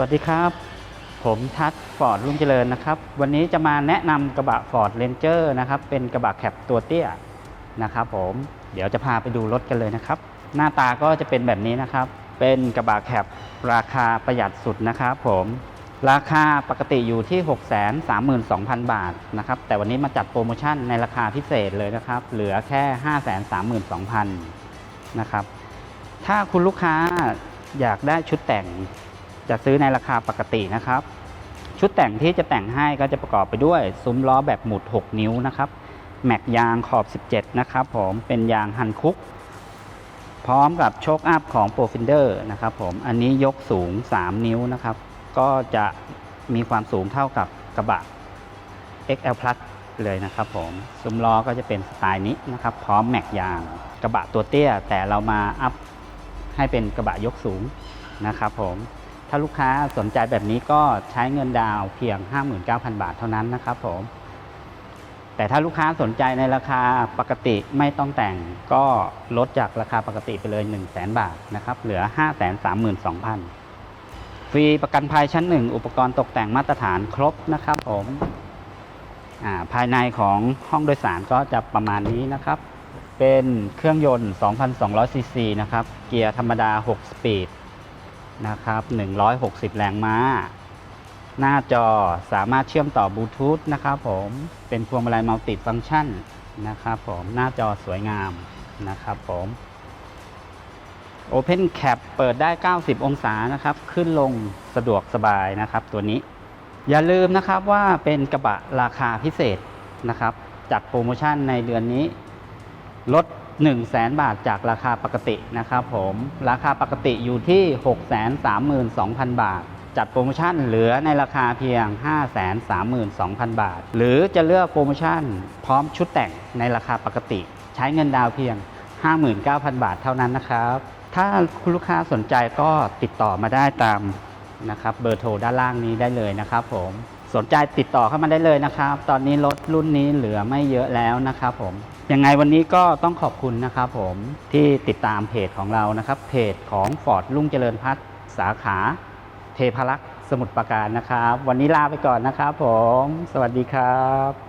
วัสดีครับ ผมทัศฟอร์ดรุ่งเจริญนะครับ วันนี้จะมาแนะนำกระบะ Ford Ranger นะครับเป็นกระบะแคปตัวเตี้ยนะครับผมเดี๋ยวจะพาไปดูรถกันเลยนะครับ หน้าตาก็จะเป็นแบบนี้นะครับ เป็นกระบะแคปราคาประหยัดสุดนะครับผมราคาปกติอยู่ที่ 632,000 บาทนะครับแต่วันนี้มาจัดโปรโมชั่นในราคาพิเศษเลยนะครับ เหลือแค่ 532,000นะครับถ้าคุณลูกค้าอยากได้ชุดแต่ง จะซื้อในราคาปกตินะครับ ชุดแต่งที่จะแต่งให้ก็จะประกอบไปด้วย ซุ้มล้อแบบหมุด 6 นิ้วนะครับแม็กยางขอบ 17 นะครับผมเป็นยางฮันคุก พร้อมกับโชคอัพของโปรฟินเดอร์นะครับผมอันนี้ยกสูง 3 นิ้วนะครับ ก็จะมีความสูงเท่ากับกระบะ XL Plus เลยนะครับผมซุ้มล้อก็จะเป็นสไตล์นี้นะครับ พร้อมแม็กยางกระบะตัวเตี้ย แต่เรามาอัพให้เป็นกระบะยกสูงนะครับผม ถ้าลูกค้าสนใจแบบนี้ก็ใช้เงินดาวเพียง 59,000 บาทเท่านั้นนะครับผม แต่ถ้าลูกค้าสนใจในราคาปกติไม่ต้องแต่งก็ลดจากราคาปกติไปเลย 1 0 0 0 0แบาทนะครับ เหลือ 532,000 ฟรีประกันภัยชั้น 1 อุปกรณ์ตกแต่งมาตรฐานครบนะครับผมอ่าภายในของห้องโดยสารก็จะประมาณนี้นะครับ เป็นเครื่องยนต์ 2,200ซีซีนะครับ เกียร์ธรรมดา 6 สปีด นะครับ 160 แรงม้า หน้าจอสามารถเชื่อมต่อบลูทูธนะครับผมเป็นพวงมาลัยมัลติฟังก์ชันนะครับผมหน้าจอสวยงามนะครับผม Open Cap เปิดได้ 90 องศานะครับ ขึ้นลงสะดวกสบายนะครับ ตัวนี้ อย่าลืมนะครับว่าเป็นกระบะราคาพิเศษนะครับ จัดโปรโมชั่นในเดือนนี้ ลด 1 0 0 0 0แบาทจากราคาปกตินะครับผมราคาปกติอยู่ที่ 632,000 บาท จัดโปรโมชั่นเหลือในราคาเพียง 532,000 บาท หรือจะเลือกโปรโมชั่น พร้อมชุดแต่งในราคาปกติ ใช้เงินดาวเพียง 59,000 บาทเท่านั้นนะครับ ถ้าคุณลูกค้าสนใจก็ติดต่อมาได้ตามนะครับเบอร์โทรด้านล่างนี้ได้เลยนะครับผมสนใจติดต่อเข้ามาได้เลยนะครับ ตอนนี้รถรุ่นนี้เหลือไม่เยอะแล้วนะครับผม ยังไงวันนี้ก็ต้องขอบคุณนะครับผมที่ติดตามเพจของเรานะครับ เพจของฟอร์ดรุ่งเจริญพัฒน์สาขาเทพารักษ์สมุทรปราการนะครับ วันนี้ลาไปก่อนนะครับผม สวัสดีครับ